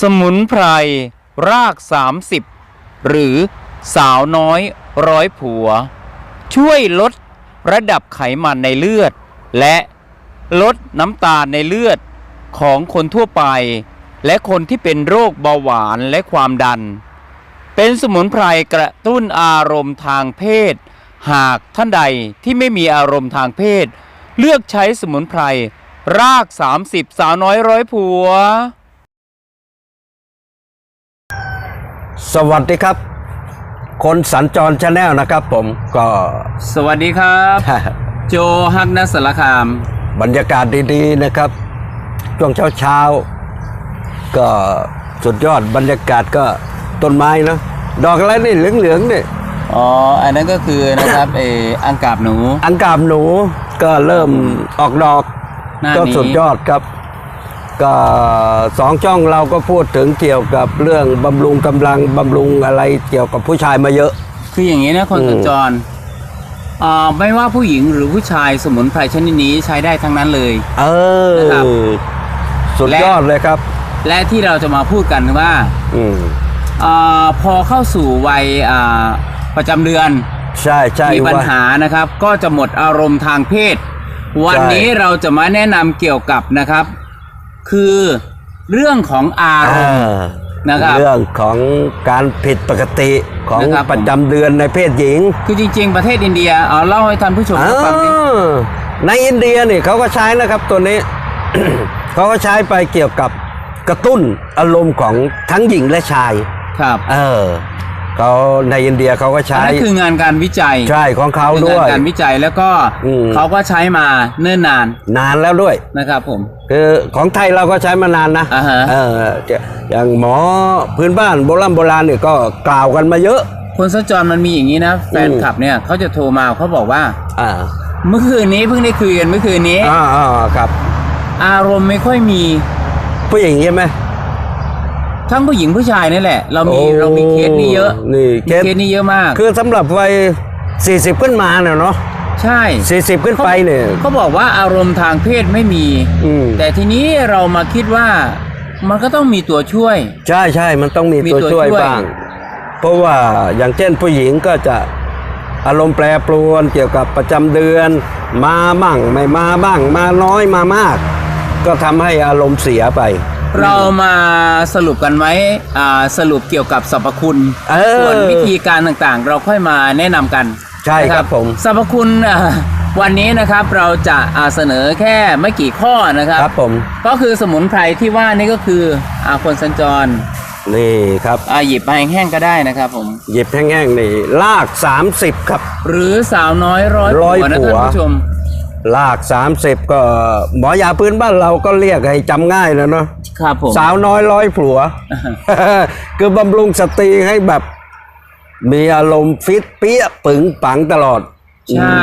สมุนไพร ราก 30 หรือสาวน้อยร้อยผัว ช่วยลดระดับไขมันในเลือด และลดน้ำตาลในเลือดของคนทั่วไป และคนที่เป็นโรคเบาหวานและความดัน เป็นสมุนไพรกระตุ้นอารมณ์ทางเพศ หากท่านใดที่ไม่มีอารมณ์ทางเพศ เลือกใช้สมุนไพร ราก 30 สาวน้อยร้อยผัว สวัสดีครับ คนสัญจรชาแนลนะครับ ผมก็สวัสดีครับ โจฮักนัสสารคาม บรรยากาศดีๆนะครับ ช่วงเช้าๆ ก็สุดยอดบรรยากาศก็ต้นไม้เนอะดอกอะไรนี่เหลืองๆนี่อ๋อ อันนั้นก็คือนะครับเอออังกาบหนู อังกาบหนูก็เริ่มออกดอกหน้าก็นี้ สุดยอดครับ ก็สองช่องเราก็พูดถึงเกี่ยวกับเรื่องบำรุงกำลังบำรุงอะไรเกี่ยวกับผู้ชายมาเยอะ คืออย่างนี้นะคนอืมสัญจรอ่าไม่ว่าผู้หญิงหรือผู้ชายสมุนไพรชนิดนี้ใช้ได้ทั้งนั้นเลย เออนะครับ สุดยอดเลยครับ และที่เราจะมาพูดกันว่าอืมอาพอเข้าสู่วัยอ่าประจำเดือน ใช่ใช่มีปัญว่าหานะครับ ก็จะหมดอารมณ์ทางเพศ วันนี้เราจะมาแนะนำเกี่ยวกับนะครับ คือเรื่องของอารมณ์อ่านะครับเรื่องของการผิดปกติของนะครับผมประจำเดือนในเพศหญิง คือจริง ๆ ประเทศอินเดียเอาเล่าให้ท่านผู้ชมอ่าฟังดิในอินเดียนี่เขาก็ใช้นะครับตัวนี้เขาก็ใช้ไปเกี่ยวกับกระตุ้นอารมณ์ของทั้งหญิงและชาย ครับ เออ เขาในอินเดียเขาก็อันใช้นั้นคืองานการวิจัยใช่ของเขาเป็นด้วงานยการวิจัยแล้วก็อืม เขาก็ใช้มาเนิ่นนานนานแล้วด้วย นะครับผม คือของไทยเราก็ใช้มานานนะอ่าฮะ เออจะอย่างหมอพื้นบ้านโบราณโบราณเนี่ยก็กล่าวกันมาเยอะ คนสัญจรมันมีอย่างนี้นะ แฟนคลับเนี่ยเขาจะโทรมาเขาบอกว่า อ่าเมื่อคืนนี้เพิ่งได้คุยกันเมื่อคืนนี้ อ่าอ่าครับ อารมณ์ไม่ค่อยมี ผู้หญิงใช่ไหม ทั้งผู้หญิงผู้ชายนี่แหละ เรามีโอ้เรามีเคสนี้เยอะนี่เคมีสเคสนี้เยอะมาก คือสำหรับวัย40ขึ้นมาเนี่ยเนาะใช่40ขึ้นไปเนี่ยเขาบอกว่าอารมณ์ทางเพศไม่มีอืมแต่ทีนี้เรามาคิดว่ามันก็ต้องมีตัวช่วย ใช่ใช่มันต้องมีมีตัวตัวช่วยช่วยบ้าง เพราะว่าอย่างเช่นผู้หญิงก็จะอารมณ์แปรปรวนเกี่ยวกับประจำเดือน มาบ้างไม่มาบ้าง มาน้อยมามาก ก็ทำให้อารมณ์เสียไป เรามาสรุปกันไหมอ่าสรุปเกี่ยวกับสรรพคุณเออส่วนวิธีการต่างๆ เราค่อยมาแนะนำกัน ใช่ครับนะผมสรรพคุณอ่าวันนี้นะครับเราจะอ่าเสนอแค่ไม่กี่ข้อนะครับครับผมก็คือสมุนไพรที่ว่านี่ก็คืออาคนสัญจรนี่ครับอ่าหยิบมาแห้งๆก็ได้นะครับผมหยิบแห้งๆนี่ลาก 30 ครับ หรือสาวน้อยร้อยร้อยผัวนะผัท่าวนผู้ชม ลาก 30 ก็หมอยาพื้นบ้านเราก็เรียกให้จำง่ายแล้วเนาะครับผมสาวน้อยร้อยผัว คือบำรุงสตรีให้แบบ มีอารมณ์ฟิตเปี้ยปึงปังตลอด ใช่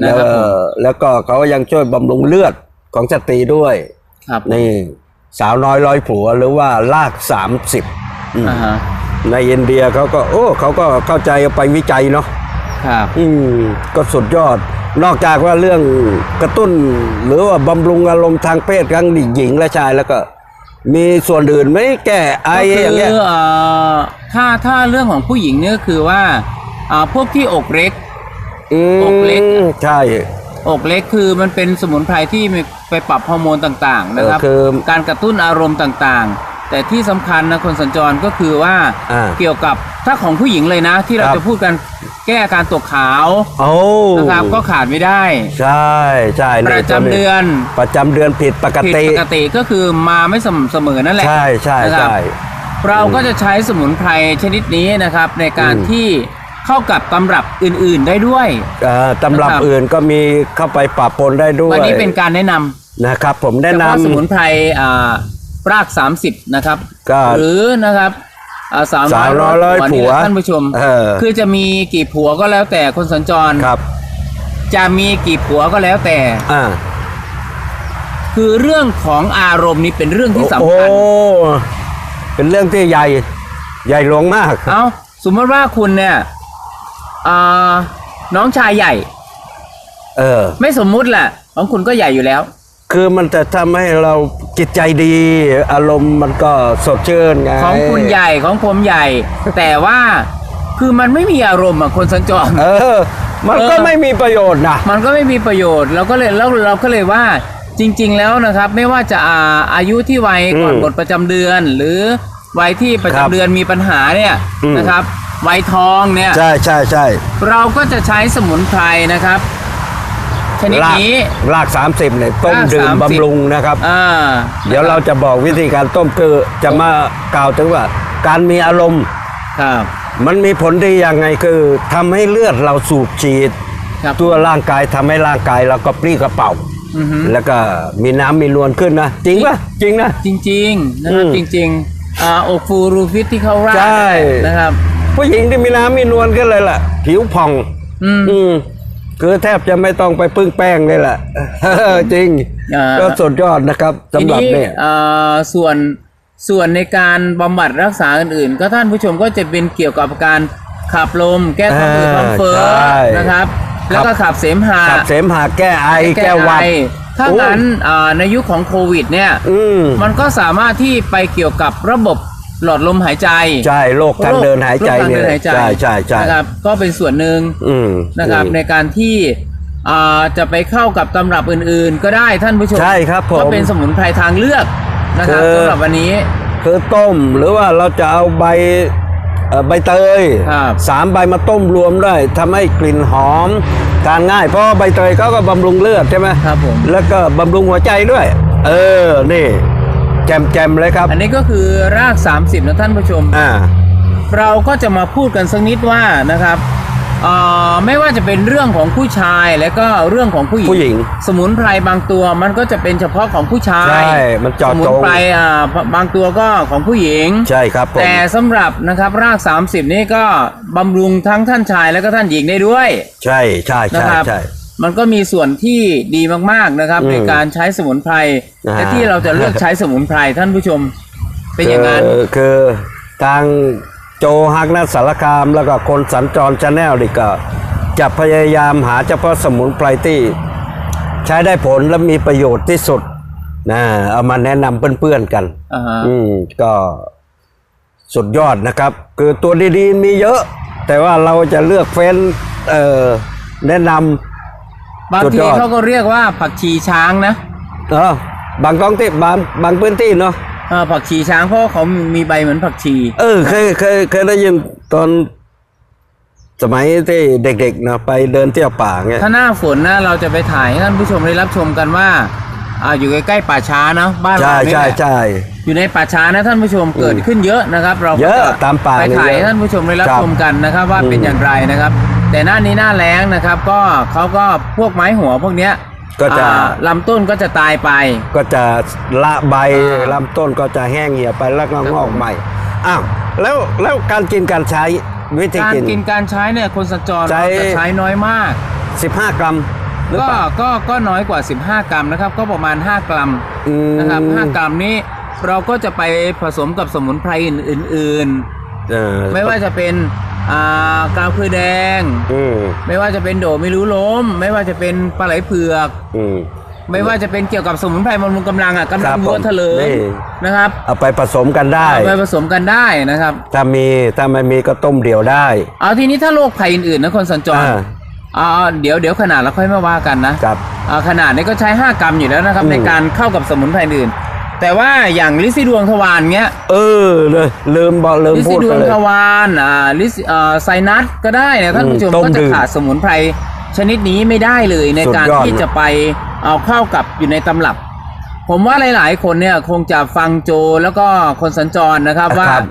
อืมนะครับผมแล้วแล้วก็เขายังช่วยบำรุงเลือดของสตรีด้วย ครับนี่ สาวน้อยร้อยผัวหรือว่าลากสามสิบอ่าฮะในอินเดียเขาก็ โอ้เขาก็เข้าใจเอาไปวิจัยเนาะครับ อืมก็สุดยอด นอกจากว่าเรื่องกระตุ้น หรือว่าบำรุงอารมณ์ทางเพศทั้งหญิงและชายแล้วก็ มีส่วนอื่นไหมแก้ไอก็อย่างคืเงี้ยอเอ่อถ้าถ้าเรื่องของผู้หญิงเนี่ยก็คือว่าอ่าพวกที่อกเล็ก อืมอกเล็กใช่ อกเล็กคือมันเป็นสมุนไพรที่มีไปปรับฮอร์โมนต่างๆนะครับ เออคือการกระตุ้นอารมณ์ต่างๆ แต่ที่สำคัญนะคนสัญจรก็คือว่าอ่าเกี่ยวกับถ้าของผู้หญิงเลยนะ ที่เราครับจะพูดกัน แก้อาการตกขาวโอ้นะครับก็ขาดไม่ได้ ใช่ใช่ปนี่ระจำเดือน ประจำเดือนผิดปกผิดติ ปกติก็คือมาไม่สม่ำเสมอนั่นแหละใช่ใช่นะครับ ใช่ เราก็จะใช้สมุนไพรชนิดนี้นะครับ ในการอืม ที่เข้ากับตำรับอื่นๆได้ด้วย เอ่อตำรับนะครับ อื่นก็มีเข้าไปปะปนได้ด้วยวันนี้เป็นการแนะนำนะครับ ผมแนะเฉนพาะสมุนไพรอ่าราก 30 นะครับ ก็ หรือนะครับอ่า สาวสาวน้อยร้อยนี่ผัวแหละท่านผู้ชมเออคือจะมีกี่ผัวก็แล้วแต่คนสัญจรำครับ จะมีกี่ผัวก็แล้วแต่อ่าคือเรื่องของอารมณ์นี้เป็นเรื่องที่สำโอ้คัญเป็นเรื่องที่ใหญ่ ใหญ่หลวงมาก เอาสมมติว่าคุณเนี่ยอ่าน้องชายใหญ่ เออ ไม่สมมุติแหละของคุณก็ใหญ่อยู่แล้ว คือมันจะทำให้เราจิตใจดี อารมณ์มันก็สดชื่นไงของคุณใหญ่ของผมใหญ่ แต่ว่าคือมันไม่มีอารมณ์อะคนสัญจรเออ มันก็เออไม่มีประโยชน์นะมันก็ไม่มีประโยชน์เราก็เลยแล้วเราก็เลยว่าจริง ๆ แล้วนะครับ ไม่ว่าจะอาอายุที่วัยก่อนอืมหมดประจำเดือน หรือวัยที่ประครับจำเดือนมีปัญหาเนี่ยอืมนะครับวัยทองเนี่ยใช่ใช่ใช่เราก็จะใช้สมุนไพรนะครับ ชนิดรากนี้ รากสามสิบเนี่ยต้มรากดื่ม30บำรุงนะครับ อ่า เดี๋ยวเราจะบอกวิธีการต้มคือจะมากล่าวถึงว่า การมีอารมณ์ครับมันมีผลดียังไงคือทำให้เลือดเราสูบฉีดครับตัวร่างกายทำให้ร่างกายเราก็ปรี้กระเป๋าอือฮึแล้วก็มีน้ำมีนวลขึ้นนะ จริงปะจริงนะ จริงๆนะครับอืมจริงๆอ่าอกฟูรูฟิตที่เขาราดใช่นะครับ ผู้หญิงที่มีน้ำมีนวลก็เลยล่ะ ผิวผ่อง อืมอืม คือแทบจะไม่ต้องไปพึ่งแป้งเลยแหละจริงอ่าก็สุดยอดนะครับทีสำหรับนี้เนี่ยเอ่อส่วนส่วนในการบำบัดรักษาอื่นๆ ก็ท่านผู้ชมก็จะเป็นเกี่ยวกับการขับลม แก้ท้องอืดท้องเฟ้อใช่นะครับแล้วก็ขับเสมหะขับเสมหะแก้ไอแก้หวัดไอถ้างั้นอ่าในยุคของโควิดเนี่ยอืมมันก็สามารถที่ไปเกี่ยวกับระบบ หลอดลมหายใจ ใช่โรคทางเดินหายใจโรคทางเนี่ยเดินหายใจใช่ใช่ใช่นะครับก็เป็นส่วนหนึ่งอืมนะครับอืมในการที่อ่าจะไปเข้ากับตำรับอื่นๆ ก็ได้ท่านผู้ชมใช่ครับผมก็เป็นสมุนไพรทางเลือกนะครับคือสำหรับวันนี้ คือต้มหรือว่าเราจะเอาใบเอ่อใบเตยครับสามใบมาต้มรวมได้ทำให้กลิ่นหอมทานง่าย เพราะว่าใบเตยเขาก็บำรุงเลือดใช่ไหมครับผมแล้วก็บำรุงหัวใจด้วย เออนี่ แจมแจมๆเลยครับ อันนี้ก็คือราก 30 นะท่านผู้ชม อ่า เราก็จะมาพูดกันสักนิดว่านะครับเอ่อไม่ว่าจะเป็นเรื่องของผู้ชายและก็เรื่องของผู้หญิง ผู้หญิง สมุนไพรบางตัวมันก็จะเป็นเฉพาะของผู้ชาย ใช่ มันเจาะสมุจนงไพรอ่าบางตัวก็ของผู้หญิง ใช่ครับผมแต่สำหรับนะครับราก 30 นี่ก็บำรุงทั้งท่านชายและก็ท่านหญิงได้ด้วย ใช่ใช่นะใช่ครับใช่ มันก็มีส่วนที่ดีมากๆนะครับอืมในการใช้สมุนไพรอ่าและที่เราจะเลือกใช้สมุนไพรท่านผู้ชม เป็นอย่างนั้นคือคือทางโจฮักนัสสารคาม แล้วก็คนสัญจรชาแนลนี่ก็จะพยายามหาเฉพาะสมุนไพรที่ ใช้ได้ผลและมีประโยชน์ที่สุดนะเอามาแนะนำเพื่อนๆกันอ่าฮะอืมก็สุดยอดนะครับ คือตัวดีๆมีเยอะ แต่ว่าเราจะเลือกเฟ้นเอ่อแนะน บางสุดทียอดเขาก็เรียกว่าผักชีช้างนะำเออบางท้องที่บางบางพื้นที่เนาะเออผักชีช้างเพราะว่าเขามีใบเหมือนผักชี เออเคยเคยเคยได้ยินตอนสมัยที่เด็กๆนะไปเดินเที่ยวป่าเงี้ยถ้าหน้าฝนนะเราจะไปถ่ายให้ท่านผู้ชมได้รับชมกันว่าอ่าอยู่ใกล้ๆป่าช้าเนาะบ้านเราใช่นี่ใช่แหละใช่ อยู่ในป่าช้านะท่านผู้ชมเกิดขึ้นเยอะนะครับ เราก็เยอะจตามป่าไปถ่ายเนี่ยเยอะให้ท่านผู้ชมได้รับครับชมกันนะครับ ว่าเป็นอืมอย่างไรนะครับ แต่หน้านี้หน้าแล้งนะครับ ก็เขาก็พวกไม้หัวพวกเนี้ยก็จะอ่าลำต้นก็จะตายไป ก็จะละใบอ่า ลำต้นก็จะแห้งเหี่ยวไปแล้วก็งอกใหม่อ้าวแล้วแล้วการกินการใช้วิธีการกิน กินการใช้เนี่ยคนสัญจรใช้เราจะใช้น้อยมาก 15 กรัมหรือก็เปล่า ก็ก็น้อยกว่า 15 กรัมนะครับ ก็ประมาณ 5 กรัมอืม นะครับ5กรัมนี้เราก็จะไปผสมกับสมุนไพรอื่นเออๆ ไม่ว่าจะเป็น อ่ากาวคือแดง อืมไม่ว่าจะเป็นโดไม่รู้ล้ม ไม่ว่าจะเป็นปลาไหลเผือก อืม ไม่ว่าจะเป็นเกี่ยวกับสมุนไพรบำรุงกำลังอะกำลัครังบวัวผมทะเลนี่ นะครับเอาไปผสมกันได้ เอาไปผสมกันได้นะครับ ถ้ามีถ้าไม่มีก็ต้มเดี่ยวได้ เอาทีนี้ถ้าโรคภัยอื่นๆนะคนสัญจรอ่า เอาเอาเดี๋ยวเดี๋ยวขนาดเราค่อยมาว่ากันนะครับ อ่าขนาดนี้ก็ใช้ 5 กรัมอยู่แล้วนะครับ อืมในการเข้ากับสมุนไพรอื่น แต่ว่าอย่างลิซิดวงทวารเงี้ยเออเลยลืมบอกลืมลิพูซิดดไปวงเลย ทวารอ่าลิซิอ่าไซนัสก็ได้นะท่านผู้ชมอืมต้มก็จะดื่มขาดสมุนไพรชนิดนี้ไม่ได้เลยในสุดการยอด ที่จะไปเอาเข้ากับอยู่ในตำรับ ผมว่าหลาย ๆ คนเนี่ยคงจะฟังโจแล้วก็คนสัญจรนะครับว่าครับ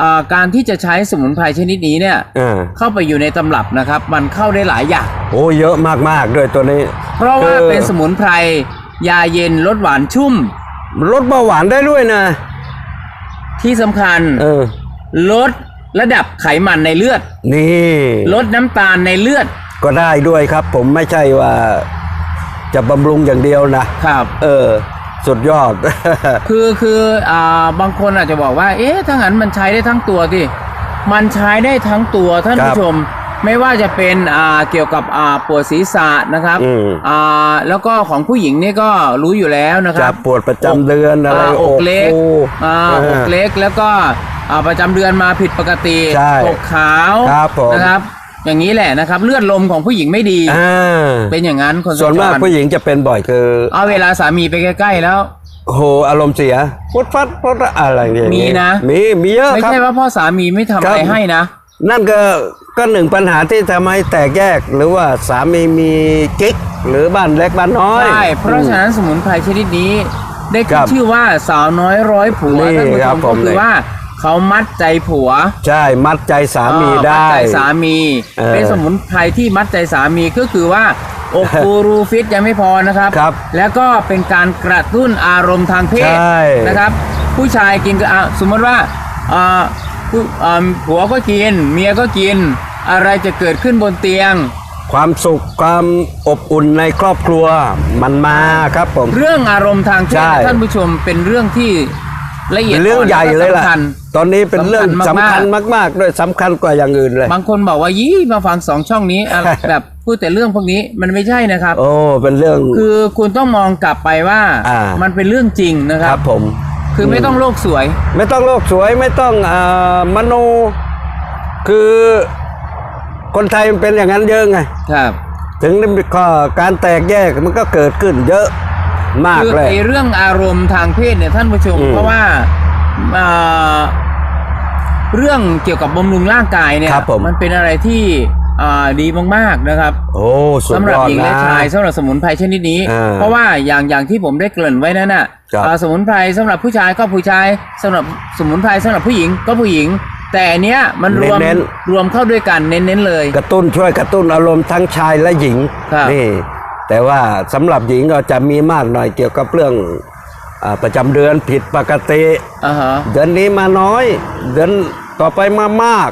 อ่าการที่จะใช้สมุนไพรชนิดนี้เนี่ย อ่าเข้าไปอยู่ในตำรับนะครับ มันเข้าได้หลายอย่าง โอ้เยอะมากๆด้วยตัวนี้เพราะว่าคือ เป็นสมุนไพรยาเย็นลดหวานชุ่ม ลดเบาหวานได้ด้วยนะ ที่สำคัญเออ ลดระดับไขมันในเลือด นี่ ลดน้ำตาลในเลือดก็ได้ด้วยครับ ผมไม่ใช่ว่าจะบำรุงอย่างเดียวนะ ครับ เออ สุดยอด คือคืออ่าบางคนอาจจะบอกว่า เอ๊ะถ้างั้นมันใช้ได้ทั้งตัวที่มันใช้ได้ทั้งตัวท่านครัผู้บชม ไม่ว่าจะเป็นอ่าเกี่ยวกับอ่าปวดศีรษะนะครับอืม อ่าแล้วก็ของผู้หญิงนี่ก็รู้อยู่แล้วนะคจะรับปวดประจำเดือนอะไราอกเล็กฟูอ่าอ่าอกเล็กแล้วก็อ่าประจำเดือนมาผิดปกติใช่อกขาวครับผม นะครับ อย่างนี้แหละนะครับ เลือดลมของผู้หญิงไม่ดี อ่าเป็นอย่างนั้นคนส่วนมากสัญจรผู้หญิงจะเป็นบ่อยคือเอาเวลาสามีไปใกล้ๆแล้ว โหอารมณ์เสียพุดฟัดพุดอะไรอย่างมีนะ มีมีเยอะไม่ครับ ใช่ว่าพ่อสามีไม่ทำครัอะบไรให้นะ นั่นก็ ก็หนึ่งปัญหาที่ทำให้แตกแยก หรือว่าสามีมีกิ๊ก หรือบ้านเล็กบ้านน้อยใช่เพราะฉะนั้นสมุนไพรชนิดนี้ ได้ครัขึ้นบชื่อว่าสาวน้อยร้อยผัวนี่ท่านผู้คชรับมผก็มคือเลยว่าเขามัดใจผัว ใช่มัดใจสามีเออได้มัดใจสามีเออเป็นสมุนไพรที่มัดใจสามีก็คือว่าอกฟูรูฟิตยังไม่พอนะครับครับแล้วก็เป็นการกระตุ้นอารมณ์ทางเพศใช่นะครับ ผู้ชายกินก็อะสมมติว่าอ่าผู้อ่าผัวก็กิน เมียก็กิน อะไรจะเกิดขึ้นบนเตียง ความสุขความอบอุ่นในครอบครัวมันมาครับผม เรื่องอารมณ์ทางเพศใช่ นะท่านผู้ชมเป็นเรื่องที่ละเอียดเป็นเรื่องนใหญ่เลยล่ะแวก็สำคัญ ตอนนี้เป็นเรื่องสำสำคัคัญญมาก มากๆด้วยสำคัญกว่าอย่างอื่นเลย บางคนบอกว่ายี่มาฟังสองช่องนี้อะไร แบบพูดแต่เรื่องพวกนี้มันไม่ใช่นะครับ โอ้เป็นเรื่อง คือคุณต้องมองกลับไปว่าอ่ามั มันเป็นเรื่องจริงนะคครัรับ บผม คือไม่ต้องโลกสวย ไม่ต้องโลกสวยไม่ต้องเอ่อมโน คือ คนไทยมันเป็นอย่างนั้นเยอะไงครับถึงก็การแตกแยกมันก็เกิดขึ้นเยอะมากคือเลยไอ้เรื่องอารมณ์ทางเพศเนี่ยท่านผู้ชมอืมเพราะว่าอ่าเรื่องเกี่ยวกับบำรุงร่างกายเนี่ยครับผมมันเป็นอะไรที่อ่าดีมากๆนะครับ โอ้สุดสำหรัยบอดหญิงและนะชายสำหรับสมุนไพรชนิดนี้อ่าเพราะว่าอย่างอย่างที่ผมได้เกริ่นไว้นั่นน่ะครับอ่าสมุนไพรสำหรับผู้ชายก็ผู้ชายสำหรับสมุนไพรสำหรับผู้หญิงก็ผู้หญิง แต่อันเนี้ยมันรวมเน้นรวมเข้าด้วยกันเน้นๆเลย กระตุ้นช่วยกระตุ้นอารมณ์ทั้งชายและหญิงครับนี่แต่ว่าสำหรับหญิงก็จะมีมากหน่อยเกี่ยวกับเรื่องอาประจำเดือนผิดปกติอ่าฮะเดือนนี้มาน้อย เดือนต่อไปมามาก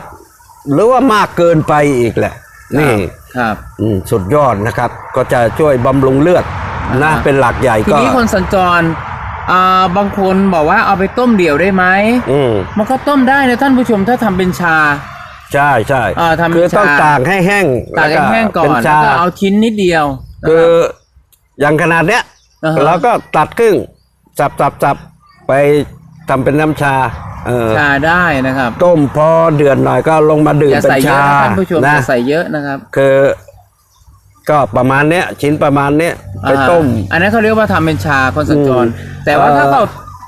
หรือว่ามากเกินไปอีกแหละ นี่ครับอืมสุดยอดนะครับ ก็จะช่วยบำรุงเลือดนะอ่าเป็นหลักใหญ่ทีก็นี้คนสัญจร อ่าบางคนบอกว่าเอาไปต้มเดี่ยวได้ไหมอืมมันก็ต้มได้นะท่านผู้ชมถ้าทำเป็นชา ใช่ใช่อ่าทำเป็นคือต้องชาตากให้แห้งตากให้แห้งก่อเป็นแล้วชาก็เอาชิ้นนิดเดียวนะคืรัอบอย่างขนาดเนี้ยอ่าฮะเราก็ตัดครึ่งจับจับจับไปทำเป็นน้ำชาเออชาได้นะครับ ต้มพอเดือดหน่อยก็ลงมาดื่มอย่าเป็นใส่เยอะชานะท่านผู้ชมอนะย่าใส่เยอะนะครับ คือ ก็ประมาณเนี้ยชิ้นประมาณเนี้ยไปต้ม อ่าอันนั้นเขาเรียกว่าทำเป็นชาคนสัญจร อืมแต่ว่าเอ่อถ้าเข้า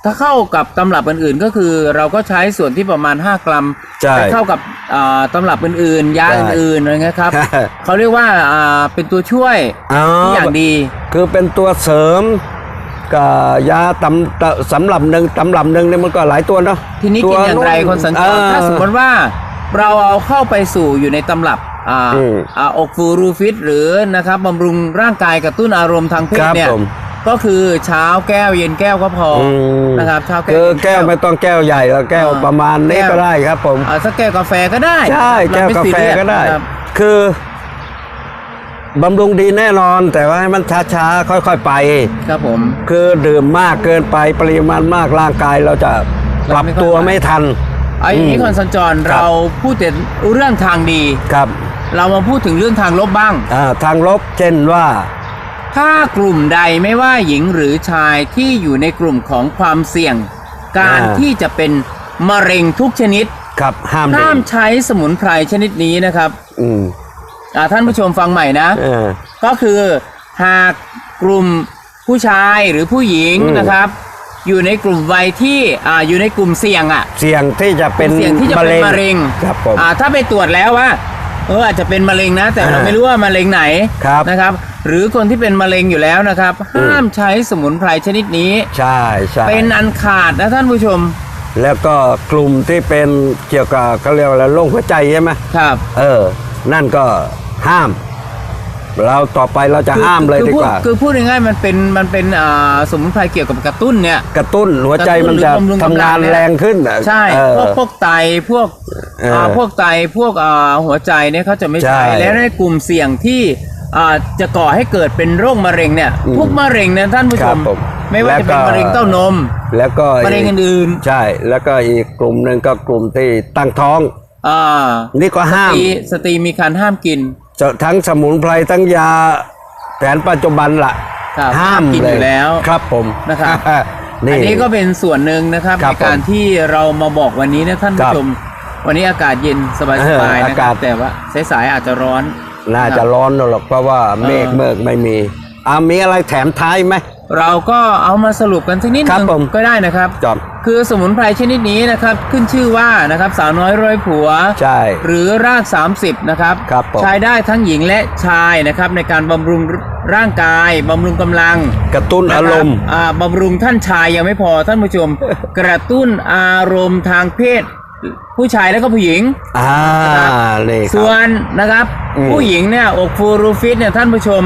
ถ้าเข้ากับตำรับอื่นๆก็คือ เราก็ใช้ส่วนที่ประมาณ 5 กรัมใช่ไปเข้ากับอ่าตำรับอื่นๆยาใช่อื่นๆอะไรเงี้ยครับ ใช่ เขาเรียกว่าอ่าเป็นตัวช่วยอ๋อที่อย่างดี คือเป็นตัวเสริมกับยาตำตำสำหรับหนึ่งตำรับหนึ่งเนี่ยมันก็หลายตัวเนาะทีนี้กินอย่างไรคนสัญจร เออ ถ้าสมมติว่าเราเอาเข้าไปสู่อยู่ในตำรับ อ่าอืมอ่าอกฟูรูฟิตหรือนะครับบำรุงร่างกายกระตุ้นอารมณ์ทางเพคศรับเนี่ยผมก็คือเช้าแก้วเย็นแก้วก็พออมนะครับเช้าแก้วคือเย็นแก้วไม่ต้องแก้วใหญ่แล้วแก้วอ่าประมาณนี้แก้วก็ได้ครับผมอ่าสักแก้วกาแฟก็ได้ใช่เรแก้วไม่กาซีแฟเรียสก็ได้นะครับคือบำรุงดีแน่นอน แต่ว่าให้มันช้าๆค่อย ๆ ไป ครับผม คือดื่มมากเกินไปปริมาณมากร่างกายเราจะปรับตัวไม่ทันไอ้นี้อืมคนสัญจรครับเราพูดแต่เรื่องทางดีครับ เรามาพูดถึงเรื่องทางลบบ้าง อ่าทางลบเช่นว่า ถ้ากลุ่มใดไม่ว่าหญิงหรือชายที่อยู่ในกลุ่มของความเสี่ยง การอ่า ที่จะเป็นมะเร็งทุกชนิดครับห้ามดื่ห้ามใช้สมุนไพรชนิดนี้นะครับอืมอ่าท่านผู้ชมฟังใหม่นะ เออ ก็คือหากกลุ่มผู้ชายหรือผู้หญิงอืม นะครับ อยู่ในกลุ่มวัยที่อ่าอยู่ในกลุ่มเสี่ยงอะเสี่ยงที่จะเป็นเสี่ยงที่จะเป็นมะเร็งครับผม อ่าถ้าไปตรวจแล้วว่า เอออาจจะเป็นมะเร็งนะ แต่เราอ่าไม่รู้ว่ามะเร็งไหนครับนะครับ หรือคนที่เป็นมะเร็งอยู่แล้วนะครับอืมห้ามใช้สมุนไพรชนิดนี้ ใช่ใช่เป็นอันขาดนะท่านผู้ชม แล้วก็กลุ่มที่เป็นเกี่ยวกับเขาเรียกว่าอะไรโรคหัวใจใช่ไหมครับ เออ นั่นก็ห้าม เราต่อไปเราจะคือห้ามเลยคือดีพูกว่า คือพูดง่ายๆมันเป็นมันเป็นอ่าสมุนไพรเกี่ยวกับกระตุ้นเนี่ยกระตุ้นหัวใจมันจะกระตุ้นหรือบำรุงทำงานกำลังเนี่ยแรงขึ้นอะใช่เออพวกพวกไตพวกเอออ่าพวกไตพวกอ่าหัวใจเนี่ยเขาจะไม่ใช่ใช้แล้วในกลุ่มเสี่ยงที่อ่าจะก่อให้เกิดเป็นโรคมะเร็งเนี่ยอืมพวกมะเร็งเนี่ยท่านผู้คชรับมผมไม่ว่าจะเป็นแล้วก็มะเร็งเต้านม แล้วก็มะเร็งอื่นใช่ แล้วก็อีกกลุ่มหนึ่งก็กลุ่มที่ตั้งท้องอ่านี่ก็ห้ามสตรีสตรีมีการห้ามกินจะ ทั้งสมุนไพรทั้งยาแผนปัจจุบันละครับห้ามห้ามกินเลอยยู่แล้วครับผมนะครับนี่อันนี้ก็เป็นส่วนหนึ่งนะครับครัในบการผมที่เรามาบอกวันนี้นะท่านครัผู้บชม วันนี้อากาศเย็นสบายเอสอบายอานะคการัศบแต่ว่าสายๆอาจจะร้อน น่าคจะรับร้อนหรอกเพราะว่าเมฆเออเมฆไม่มีอ่ามีอะไรแถมท้ายไหม เราก็เอามาสรุปกันสักนิดครันึบงผมก็ได้นะครับจอมคือสมุนไพรชนิดนี้นะครับขึ้นชื่อว่านะครับสาวน้อยร้อยผัวใช่หรือราก 30นะครับครับผมใช้ได้ทั้งหญิงและชายนะครับในการบำรุงร่างกายบำรุงกำลัง กระตุ้นอารมณ์นะครับอ่าบำรุงท่านชายยังไม่พอท่านผู้ชม กระตุ้นอารมณ์ทางเพศ ผู้ชายและก็ผู้หญิง อ่านี่ครับส่วนนะครับอืมผู้หญิงเนี่ยอกฟูรูฟิตเนี่ยท่านผู้ชม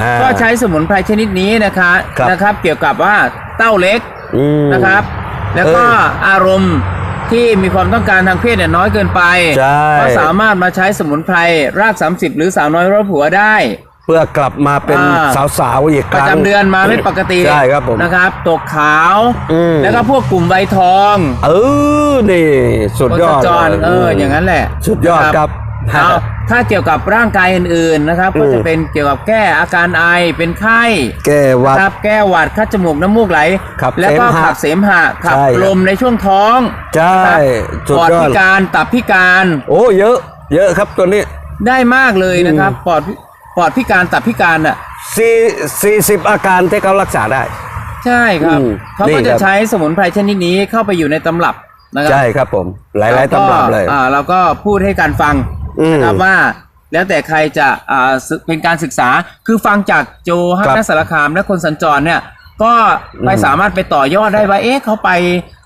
อ่าก็ใช้สมุนไพรชนิดนี้นะคะครับนะครับ เกี่ยวกับว่าเต้าเล็กอืมนะครับ แล้วก็เอออารมณ์ที่มีความต้องการทางเพศเนี่ยน้อยเกินไปใช่ก็สามารถมาใช้สมุนไพรราก30หรือสาวน้อยร้อยผัวได้ เพื่อกลับมาเป็นอ่าสาวๆอีกคประรั้งจำเดือนมาไม่ปกติใช่ครับผมนะครับตกขาวอืมแล้วก็พวกกลุ่มใบทอง เออนี่สุดยอดโคจรลเอออย่างนั้นแหละ สุดยอดครับเอาถ้าเกี่ยวกับร่างกายอื่นๆนะครับ ก็จะเป็นเกี่ยวกับแก้อาการไอเป็นไข้ แก้หวัดครับแก้หวัดคัดจมูกน้ำมูกไหลขับแล้วก็เสมหะขับเสมหะขับใช่ครับลมในช่วงท้องใช่นะครับสุดปอดยอพิดการตับพิการ โอ้เยอะ เยอะครับตัวนี้ได้มากเลยนะครับปอด ปอดพิการตับพิการอะสี่สี่สิบอาการที่เขารักษาได้ ใช่ครับ อืมเขานี่ก็คจะรับ ใช้สมุนไพรชนิดนี้เข้าไปอยู่ในตำรับนะครัใช่ครับผม หลาย ๆตำรับเลยแวก็อ่าเราก็พูดให้การฟังอืม นะครับว่า แล้วแต่ใครจะอ่าศึกเป็นการศึกษาคือฟังจากโจฮักครับนัสารคามและคนสัญจรเนี่ย ก็ไปอืม สามารถไปต่อยอดได้ว่าเอ๊ะเขาไป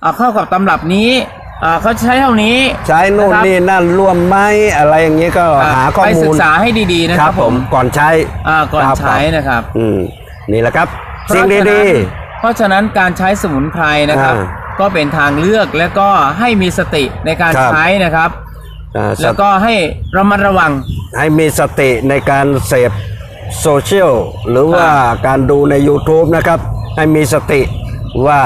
อ่าเข้ากับตำรับนี้ อ่าเขาใช้เท่านี้ ใช้นู่นนะครับ นี่นั่นร่วมไหมอะไรอย่างนี้ก็อ่าหาข้อไปมูศึลกษาให้ดีๆนะครับผมก่อนใช้อ่าก่อนครับใช้นะครับอืมนี่แหละครับสิ่งเพราะฉะดีนั้นเพราะฉะนั้นการใช้สมุนไพรนะครับ อ่าก็เป็นทางเลือกและก็ให้มีสติในการครับ ใช้นะครับ ๆอ่าสแล้วก็ให้ระมัดระวัง ให้มีสติในการเสพโซเชียลหรือว่าการดูใน YouTube นะครับ ให้มีสติว่า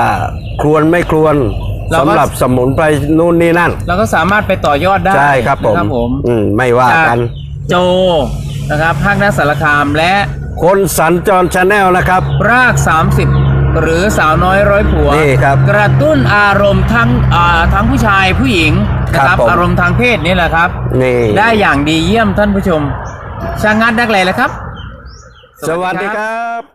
ควรไม่ควรเราก็ สำหรับสมุนไพรนู่นนี่นั่น เราก็สามารถไปต่อยอดได้ใช่ครับผมนะครับผมอืมไม่ว่าจากกัน โจนะครับภาคนักสารคามและคนสัญจรชาแนลนะครับ ราก 30 หรือสาวน้อยร้อยผัวนี่ครับกระตุ้นอารมณ์ทั้งอ่าทั้งผู้ชายผู้หญิงนะคครัรับบผมอารมณ์ทางเพศนี่แหละครับนี่ได้อย่างดีเยี่ยมท่านผู้ชมช่างงัดนักเลยละครับ สวัสดีครับ